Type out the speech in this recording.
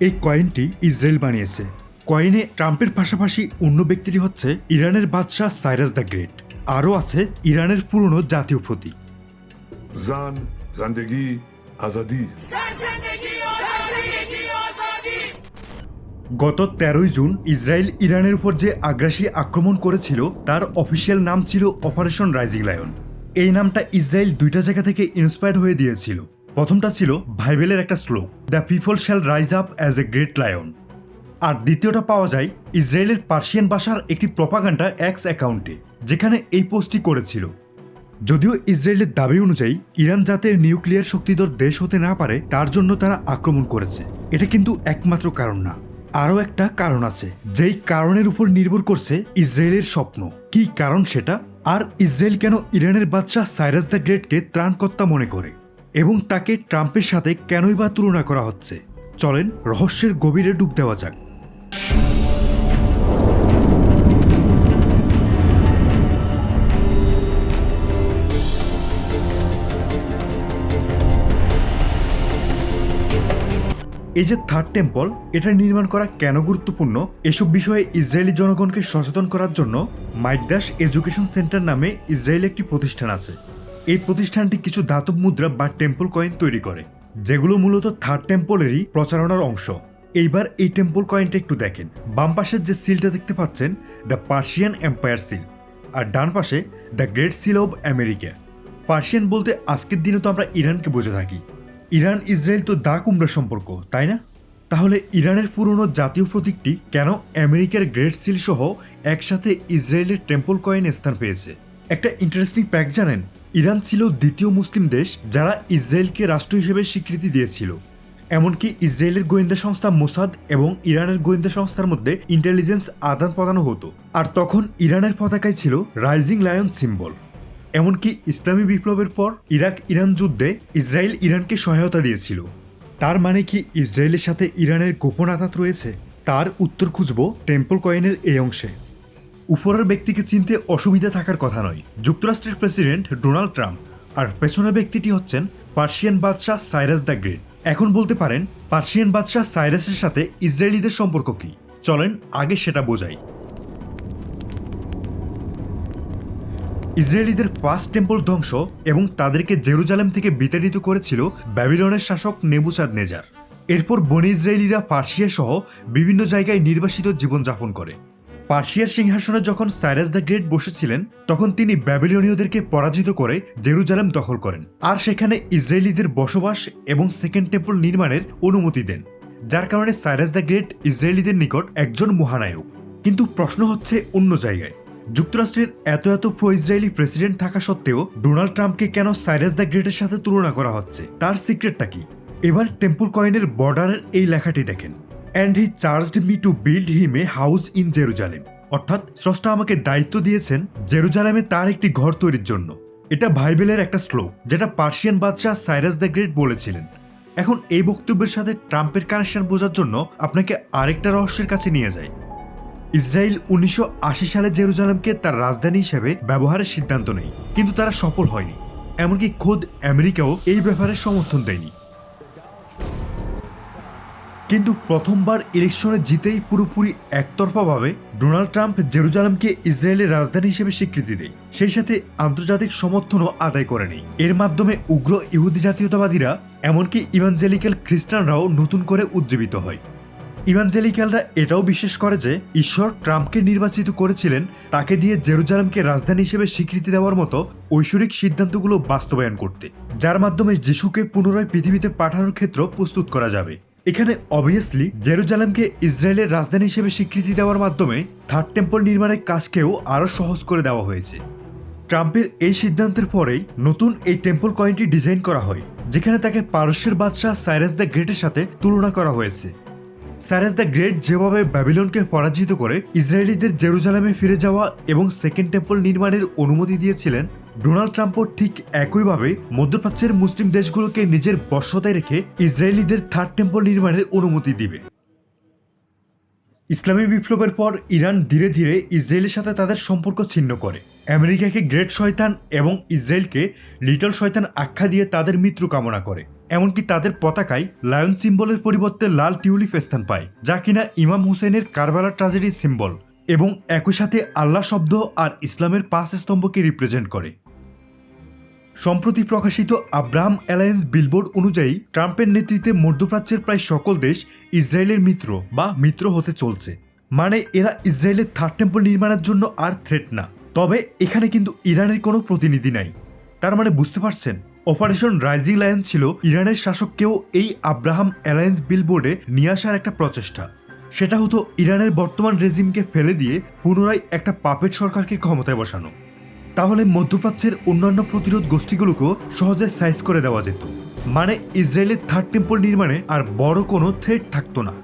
এই কয়েনটি ইসরায়েল বানিয়েছে। কয়েনে ট্রাম্পের পাশাপাশি অন্য ব্যক্তিটি হচ্ছে ইরানের বাদশাহ সাইরাস দ্য গ্রেট। আরও আছে ইরানের পুরনো জাতীয় প্রতীক। আজাদি। গত তেরোই জুন ইসরায়েল ইরানের উপর যে আগ্রাসী আক্রমণ করেছিল তার অফিসিয়াল নাম ছিল অপারেশন রাইজিং লায়ন। এই নামটা ইসরায়েল দুইটা জায়গা থেকে ইন্সপায়ার্ড হয়ে দিয়েছিল। প্রথমটা ছিল বাইবেলের একটা শ্লোক the people shall rise up as a great lion আর দ্বিতীয়টা পাওয়া যায় ইসরায়েলের পার্সিয়ান ভাষার একটি প্রপাগান্ডা এক্স অ্যাকাউন্টে যেখানে এই পোস্টটি করেছিল। যদিও ইসরায়েলের দাবি অনুযায়ী ইরান যাতে নিউক্লিয়ার শক্তিধর দেশ হতে না পারে, তার জন্য তারা আক্রমণ করেছে। এটা কিন্তু একমাত্র কারণ না। আরও একটা কারণ আছে, যেই কারণের উপর নির্ভর করছে ইসরায়েলের স্বপ্ন। কি কারণ সেটা? আর ইসরায়েল কেন ইরানের বাদশাহ সাইরাস দ্য গ্রেটকে ত্রাণকর্তা মনে করে? এবং তাকে ট্রাম্পের সাথে কেনই বা তুলনা করা হচ্ছে? চলেন রহস্যের গভীরে ডুব দেওয়া যাক। এই যে থার্ড টেম্পল এটা নির্মাণ করা কেন গুরুত্বপূর্ণ? এসব বিষয়ে ইসরায়েলি জনগণকে সচেতন করার জন্য মাইকদাস এডুকেশন সেন্টার নামে ইসরায়েলে একটি প্রতিষ্ঠান আছে। এই প্রতিষ্ঠানটি কিছু ধাতব মুদ্রা বা টেম্পল কয়েন তৈরি করে, যেগুলো মূলত থার্ড টেম্পলেরই প্রচারণার অংশ। এইবার এই টেম্পল কয়েনটা একটু দেখেন। বাম পাশের যে সিলটা দেখতে পাচ্ছেন, দ্য পার্সিয়ান এম্পায়ার সিল, আর ডান পাশে the great seal of America. Persian বলতে আজকের দিনে তো আমরা ইরানকে বুঝে থাকি। ইরান, ইসরায়েল তো দা কুমড়া সম্পর্ক, তাই না? তাহলে ইরানের পুরনো জাতীয় প্রতীকটি কেন আমেরিকার গ্রেট সিল সহ একসাথে ইসরায়েলের টেম্পল কয়েন স্থান পেয়েছে? একটা ইন্টারেস্টিং প্যাক জানেন? ইরান ছিল দ্বিতীয় মুসলিম দেশ যারা ইসরায়েলকে রাষ্ট্র হিসেবে স্বীকৃতি দিয়েছিল। এমনকি ইসরায়েলের গোয়েন্দা সংস্থা মোসাদ এবং ইরানের গোয়েন্দা সংস্থার মধ্যে ইন্টেলিজেন্স আদান প্রদানও হতো। আর তখন ইরানের পতাকায় ছিল রাইজিং লায়ন সিম্বল এমনকি ইসলামী বিপ্লবের পর ইরাক ইরান যুদ্ধে ইসরায়েল ইরানকে সহায়তা দিয়েছিল। তার মানে কি ইসরায়েলের সাথে ইরানের গোপন আঘাত রয়েছে? তার উত্তর খুঁজব টেম্পল কয়েনের এই অংশে। উপরের ব্যক্তিকে চিনতে অসুবিধা থাকার কথা নয়। যুক্তরাষ্ট্রের প্রেসিডেন্ট ডোনাল্ড ট্রাম্প আর পেছনের ব্যক্তিটি হচ্ছেন পার্সিয়ান বাদশাহ সাইরাস দ্য গ্রেট। এখন বলতে পারেন, পার্সিয়ান বাদশাহ সাইরাসের সাথে ইসরায়েলিদের সম্পর্ক কি? চলেন আগে সেটা বোঝাই। ইসরায়েলিদের পাঁচ টেম্পল ধ্বংস এবং তাদেরকে জেরুজালেম থেকে বিতাড়িত করেছিল ব্যাবিলনের শাসক নেবুসাদ নেজার এরপর বনি ইসরায়েলিরা পার্সিয়া সহ বিভিন্ন জায়গায় নির্বাসিত জীবনযাপন করে। পার্সিয়ার সিংহাসনে যখন সাইরাস দ্য গ্রেট বসেছিলেন, তখন তিনি ব্যাবিলনীয়দেরকে পরাজিত করে জেরুজালেম দখল করেন। আর সেখানে ইসরায়েলিদের বসবাস এবং সেকেন্ড টেম্পল নির্মাণের অনুমতি দেন, যার কারণে সাইরাস দ্য গ্রেট ইসরায়েলিদের নিকট একজন মহানায়ক। কিন্তু প্রশ্ন হচ্ছে অন্য জায়গায়। যুক্তরাষ্ট্রের এত এত প্রো ইসরায়েলি প্রেসিডেন্ট থাকা সত্ত্বেও ডোনাল্ড ট্রাম্পকে কেন সাইরাস দ্য গ্রেটের সাথে তুলনা করা হচ্ছে? তার সিক্রেটটা কি? এবার টেম্পল কয়েনের বর্ডারের এই লেখাটি দেখেন। And he charged me to build him a house in Jerusalem অর্থাৎ, স্রষ্টা আমাকে দায়িত্ব দিয়েছেন জেরুজালেমে তার একটি ঘর তৈরির জন্য। এটা বাইবেলের একটা শ্লোক, যেটা পার্সিয়ান বাদশাহ সাইরাস দ্য গ্রেট বলেছিলেন। এখন এই বক্তব্যের সাথে ট্রাম্পের কানেকশন বোঝার জন্য আপনাকে আরেকটা রহস্যের কাছে নিয়ে যায় ইসরায়েল উনিশশো আশি সালে জেরুজালেমকে তার রাজধানী হিসেবে ব্যবহারের সিদ্ধান্ত নেয়, কিন্তু তারা সফল হয়নি। এমনকি খোদ আমেরিকাও এই ব্যাপারে সমর্থন দেয়নি। কিন্তু প্রথমবার ইলেকশনে জিতেই পুরোপুরি একতরফাভাবে ডোনাল্ড ট্রাম্প জেরুজালেমকে ইসরায়েলের রাজধানী হিসেবে স্বীকৃতি দেয়। সেই সাথে আন্তর্জাতিক সমর্থনও আদায় করে নেই এর মাধ্যমে উগ্র ইহুদি জাতীয়তাবাদীরা, এমনকি ইভাঞ্জেলিক্যাল খ্রিস্টানরাও নতুন করে উজ্জীবিত হয়। ইভাঞ্জেলিক্যালরা এটাও বিশ্বাস করে যে, ঈশ্বর ট্রাম্পকে নির্বাচিত করেছিলেন, তাকে দিয়ে জেরুজালেমকে রাজধানী হিসেবে স্বীকৃতি দেওয়ার মতো ঐশ্বরিক সিদ্ধান্তগুলো বাস্তবায়ন করতে, যার মাধ্যমে যিশুকে পুনরায় পৃথিবীতে পাঠানোর ক্ষেত্র প্রস্তুত করা যাবে। এখানে অবভিয়াসলি জেরুজালেমকে ইসরায়েলের রাজধানী হিসেবে স্বীকৃতি দেওয়ার মাধ্যমে থার্ড টেম্পল নির্মাণের কাজকেও আরও সহজ করে দেওয়া হয়েছে। ট্রাম্পের এই সিদ্ধান্তের পরেই নতুন এই টেম্পল কয়েনটি ডিজাইন করা হয়, যেখানে তাকে পারস্যের বাদশাহ সাইরাস দ্য গ্রেটের সাথে তুলনা করা হয়েছে। সাইরাস দ্য গ্রেট যেভাবে ব্যাবিলনকে পরাজিত করে ইসরায়েলিদের জেরুজালেমে ফিরে যাওয়া এবং সেকেন্ড টেম্পল নির্মাণের অনুমতি দিয়েছিলেন ডোনাল্ড ট্রাম্পও ঠিক একইভাবে মধ্যপ্রাচ্যের মুসলিম দেশগুলোকে নিজের বশ্যতায় রেখে ইসরায়েলিদের থার্ড টেম্পল নির্মাণের অনুমতি দিবে। ইসলামী বিপ্লবের পর ইরান ধীরে ধীরে ইসরায়েলের সাথে তাদের সম্পর্ক ছিন্ন করে। আমেরিকাকে গ্রেট শয়তান এবং ইসরায়েলকে লিটল শয়তান আখ্যা দিয়ে তাদের মৃত্যু কামনা করে। এমনকি তাদের পতাকায় লায়ন সিম্বলের পরিবর্তে লাল টিউলিপ স্থান পায়, যা কিনা ইমাম হুসেনের কারবালা ট্রাজেডির সিম্বল এবং একই সাথে আল্লাহ শব্দ আর ইসলামের পাঁচ স্তম্ভকে রিপ্রেজেন্ট করে। সম্প্রতি প্রকাশিত আব্রাহাম অ্যালায়েন্স বিলবোর্ড অনুযায়ী, ট্রাম্পের নেতৃত্বে মধ্যপ্রাচ্যের প্রায় সকল দেশ ইসরায়েলের মিত্র বা মিত্র হতে চলছে। মানে এরা ইসরায়েলের থার্ড টেম্পল নির্মাণের জন্য আর থ্রেট না। তবে এখানে কিন্তু ইরানের কোনো প্রতিনিধি নাই। তার মানে বুঝতে পারছেন? অপারেশন রাইজিং লায়ন ছিল ইরানের শাসককেও এই আব্রাহাম অ্যালায়েন্স বিলবোর্ডে নিয়ে আসার একটা প্রচেষ্টা। সেটা হতো ইরানের বর্তমান রেজিমকে ফেলে দিয়ে পুনরায় একটা পাপেট সরকারকে ক্ষমতায় বসানো। তাহলে মধ্যপ্রাচ্যের অন্যান্য প্রতিরোধ গোষ্ঠীগুলোকেও সহজে সাইজ করে দেওয়া যেত। মানে ইসরায়েলের থার্ড টেম্পল নির্মাণে আর বড় কোনো থ্রেট থাকতো না।